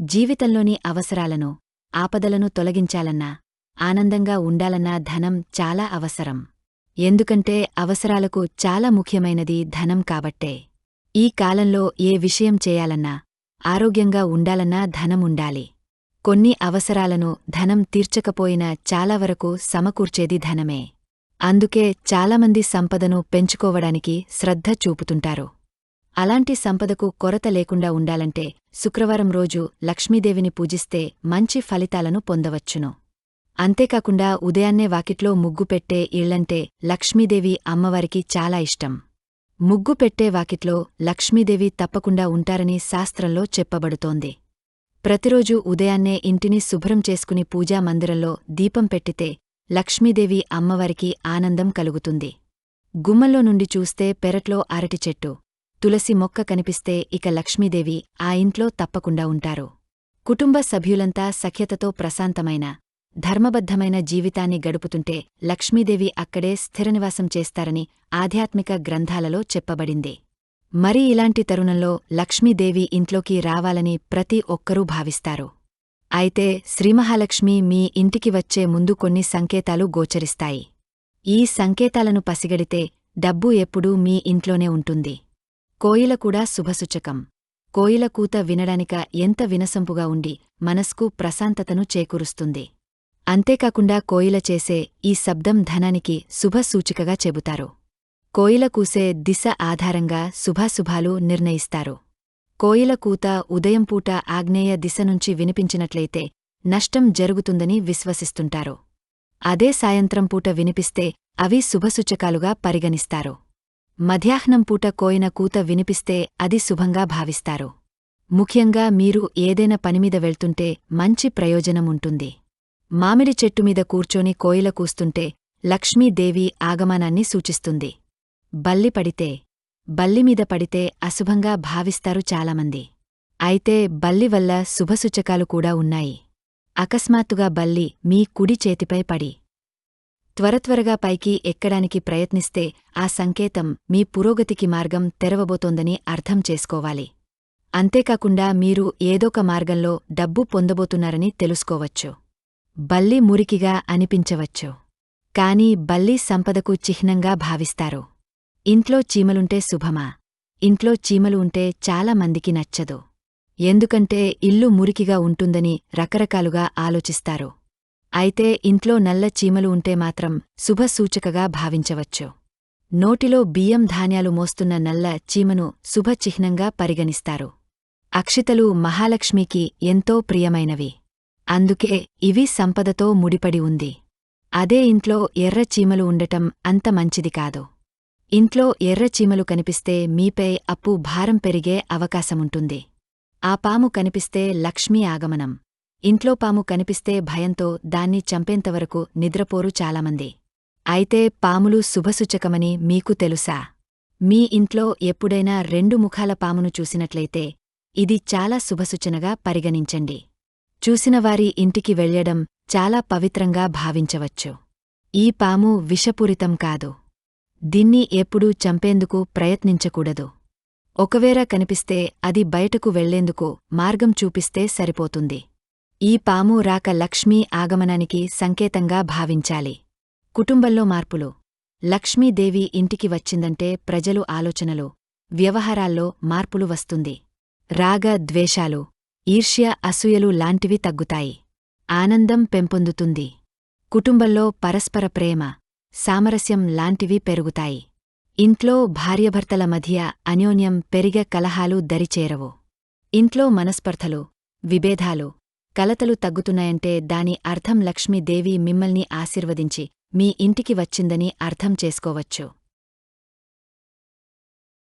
జీవితంలోని అవసరాలను ఆపదలను తొలగించాలన్నా ఆనందంగా ఉండాలన్నా ధనం చాలా అవసరం. ఎందుకంటే అవసరాలకు చాలా ముఖ్యమైనది ధనం కాబట్టే. ఈ కాలంలో ఏ విషయం చేయాలన్నా ఆరోగ్యంగా ఉండాలన్నా ధనం ఉండాలి. కొన్ని అవసరాలను ధనం తీర్చకపోయినా చాలావరకు సమకూర్చేది ధనమే. అందుకే చాలామంది సంపదను పెంచుకోవడానికి శ్రద్ధ చూపుతుంటారు. అలాంటి సంపదకు కొరత లేకుండా ఉండాలంటే శుక్రవారం రోజు లక్ష్మీదేవిని పూజిస్తే మంచి ఫలితాలను పొందవచ్చును. అంతేకాకుండా ఉదయాన్నే వాకిట్లో ముగ్గు పెట్టే ఇళ్ళంటే లక్ష్మీదేవి అమ్మవారికి చాలా ఇష్టం. ముగ్గు పెట్టే వాకిట్లో లక్ష్మీదేవి తప్పకుండా ఉంటారని శాస్త్రంలో చెప్పబడుతోంది. ప్రతిరోజూ ఉదయాన్నే ఇంటిని శుభ్రం చేసుకుని పూజా మందిరంలో దీపం పెట్టితే లక్ష్మీదేవి అమ్మవారికి ఆనందం కలుగుతుంది. గుమ్మల్లో నుండి చూస్తే పెరట్లో అరటి చెట్టు తులసి మొక్క కనిపిస్తే ఇక లక్ష్మీదేవి ఆ ఇంట్లో తప్పకుండా ఉంటారు. కుటుంబ సభ్యులంతా సఖ్యతతో ప్రశాంతమైన ధర్మబద్ధమైన జీవితాన్ని గడుపుతుంటే లక్ష్మీదేవి అక్కడే స్థిరనివాసం చేస్తారని ఆధ్యాత్మిక గ్రంథాలలో చెప్పబడింది. మరి ఇలాంటి తరుణంలో లక్ష్మీదేవి ఇంట్లోకి రావాలని ప్రతి ఒక్కరూ భావిస్తారు. అయితే శ్రీమహాలక్ష్మి మీ ఇంటికి వచ్చే ముందు కొన్ని సంకేతాలు గోచరిస్తాయి. ఈ సంకేతాలను పసిగడితే డబ్బు ఎప్పుడూ మీ ఇంట్లోనే ఉంటుంది. కోయిల కూడా శుభసూచకం. కోయిల కూత వినడానిక ఎంత వినసంపుగా ఉండి మనస్కు ప్రశాంతతను చేకూరుస్తుంది. అంతేకాకుండా కోయిల చేసే ఈ శబ్దం ధనానికి శుభసూచికగా చెబుతారు. కోయిల కూసే దిశ ఆధారంగా శుభాశుభాలు నిర్ణయిస్తారు. కోయిల కూత ఉదయం పూట ఆగ్నేయ దిశ నుంచి వినిపించినట్లయితే నష్టం జరుగుతుందని విశ్వసిస్తుంటారు. అదే సాయంత్రం పూట వినిపిస్తే అవి శుభసూచకాలుగా పరిగణిస్తారు. మధ్యాహ్నం పూట కోయిన కూత వినిపిస్తే అది శుభంగా భావిస్తారు. ముఖ్యంగా మీరు ఏదైనా పనిమీద వెళ్తుంటే మంచి ప్రయోజనం ఉంటుంది. మామిడి చెట్టుమీద కూర్చొని కోయిల కూస్తుంటే లక్ష్మీదేవి ఆగమనాన్ని సూచిస్తుంది. బల్లి పడితే బల్లిమీద పడితే అశుభంగా భావిస్తారు చాలామంది. అయితే బల్లి వల్ల శుభసూచకాలు కూడా ఉన్నాయి. అకస్మాత్తుగా బల్లి మీ కుడి చేతిపై పడి త్వరత్వరగా పైకి ఎక్కడానికి ప్రయత్నిస్తే ఆ సంకేతం మీ పురోగతికి మార్గం తెరవబోతోందని అర్థం చేసుకోవాలి. అంతేకాకుండా మీరు ఏదొక మార్గంలో డబ్బు పొందబోతున్నారని తెలుసుకోవచ్చు. బల్లి మురికిగా అనిపించవచ్చు. కాని బల్లి సంపదకు చిహ్నంగా భావిస్తారు. ఇంట్లో చీమలుంటే శుభమా? ఇంట్లో చీమలు ఉంటే చాలా మందికి నచ్చదు. ఎందుకంటే ఇల్లు మురికిగా ఉంటుందని రకరకాలుగా ఆలోచిస్తారు. అయితే ఇంట్లో నల్ల చీమలు ఉంటే మాత్రం శుభసూచకగా భావించవచ్చు. నోటిలో బియ్యం ధాన్యాలు మోస్తున్న నల్ల చీమను శుభచిహ్నంగా పరిగణిస్తారు. అక్షితలు మహాలక్ష్మికి ఎంతో ప్రియమైనవి. అందుకే ఇవి సంపదతో ముడిపడి ఉంది. అదే ఇంట్లో ఎర్ర చీమలు ఉండటం అంత మంచిది కాదు. ఇంట్లో ఎర్ర చీమలు కనిపిస్తే మీపై అప్పు భారం పెరిగే అవకాశముంటుంది. ఆ పాము కనిపిస్తే లక్ష్మీ ఆగమనం. ఇంట్లో పాము కనిపిస్తే భయంతో దాన్ని చంపేంతవరకు నిద్రపోరు చాలామంది. అయితే పాములు శుభసూచకమని మీకు తెలుసా? మీ ఇంట్లో ఎప్పుడైనా రెండు ముఖాల పామును చూసినట్లయితే ఇది చాలా శుభసూచనగా పరిగణించండి. చూసినవారి ఇంటికి వెళ్ళడం చాలా పవిత్రంగా భావించవచ్చు. ఈ పాము విషపూరితం కాదు. దీన్ని ఎప్పుడూ చంపేందుకు ప్రయత్నించకూడదు. ఒకవేళ కనిపిస్తే అది బయటకు వెళ్ళేందుకు మార్గం చూపిస్తే సరిపోతుంది. ఈ పాము రాక లక్ష్మీ ఆగమనానికి సంకేతంగా భావించాలి. కుటుంబంలో మార్పులు. లక్ష్మీదేవి ఇంటికి వచ్చిందంటే ప్రజలు ఆలోచనలు వ్యవహారాల్లో మార్పులు వస్తుంది. రాగ ద్వేషాలు ఈర్ష్య అసూయలు లాంటివి తగ్గుతాయి. ఆనందం పెంపొందుతుంది. కుటుంబంలో పరస్పర ప్రేమ సామరస్యం లాంటివి పెరుగుతాయి. ఇంట్లో భార్యభర్తల మధ్య అన్యోన్యం పెరిగే కలహాలు దరిచేరవు. ఇంట్లో మనస్పర్ధలు విభేదాలు కలతలు తగ్గుతున్నాయంటే దాని అర్థం లక్ష్మీదేవి మిమ్మల్ని ఆశీర్వదించి మీ ఇంటికి వచ్చిందని అర్థం చేసుకోవచ్చు.